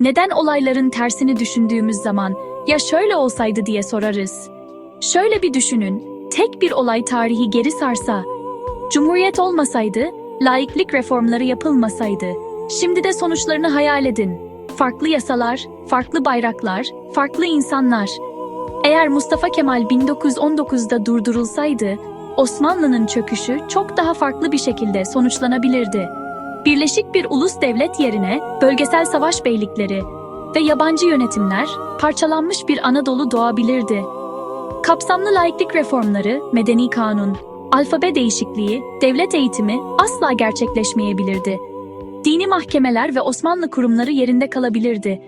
neden olayların tersini düşündüğümüz zaman ya şöyle olsaydı diye sorarız. Şöyle bir düşünün, tek bir olay tarihi geri sarsa, Cumhuriyet olmasaydı, laiklik reformları yapılmasaydı, şimdi de sonuçlarını hayal edin. Farklı yasalar, farklı bayraklar, farklı insanlar. Eğer Mustafa Kemal 1919'da durdurulsaydı, Osmanlı'nın çöküşü çok daha farklı bir şekilde sonuçlanabilirdi. Birleşik bir ulus devlet yerine bölgesel savaş beylikleri ve yabancı yönetimler parçalanmış bir Anadolu doğabilirdi. Kapsamlı laiklik reformları, medeni kanun, alfabe değişikliği, devlet eğitimi asla gerçekleşmeyebilirdi. Dini mahkemeler ve Osmanlı kurumları yerinde kalabilirdi.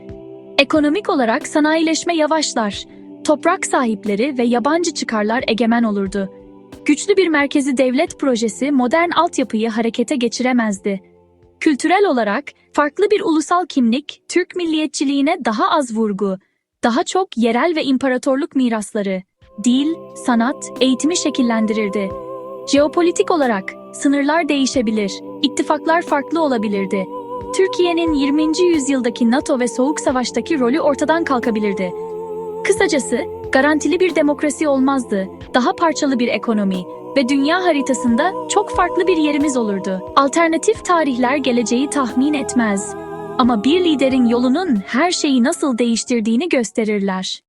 Ekonomik olarak sanayileşme yavaşlar, toprak sahipleri ve yabancı çıkarlar egemen olurdu. Güçlü bir merkezi devlet projesi modern altyapıyı harekete geçiremezdi. Kültürel olarak farklı bir ulusal kimlik Türk milliyetçiliğine daha az vurgu, daha çok yerel ve imparatorluk mirasları, dil, sanat, eğitimi şekillendirirdi. Jeopolitik olarak sınırlar değişebilir, ittifaklar farklı olabilirdi. Türkiye'nin 20. yüzyıldaki NATO ve Soğuk Savaş'taki rolü ortadan kalkabilirdi. Kısacası garantili bir demokrasi olmazdı, daha parçalı bir ekonomi ve dünya haritasında çok farklı bir yerimiz olurdu. Alternatif tarihler geleceği tahmin etmez ama bir liderin yolunun her şeyi nasıl değiştirdiğini gösterirler.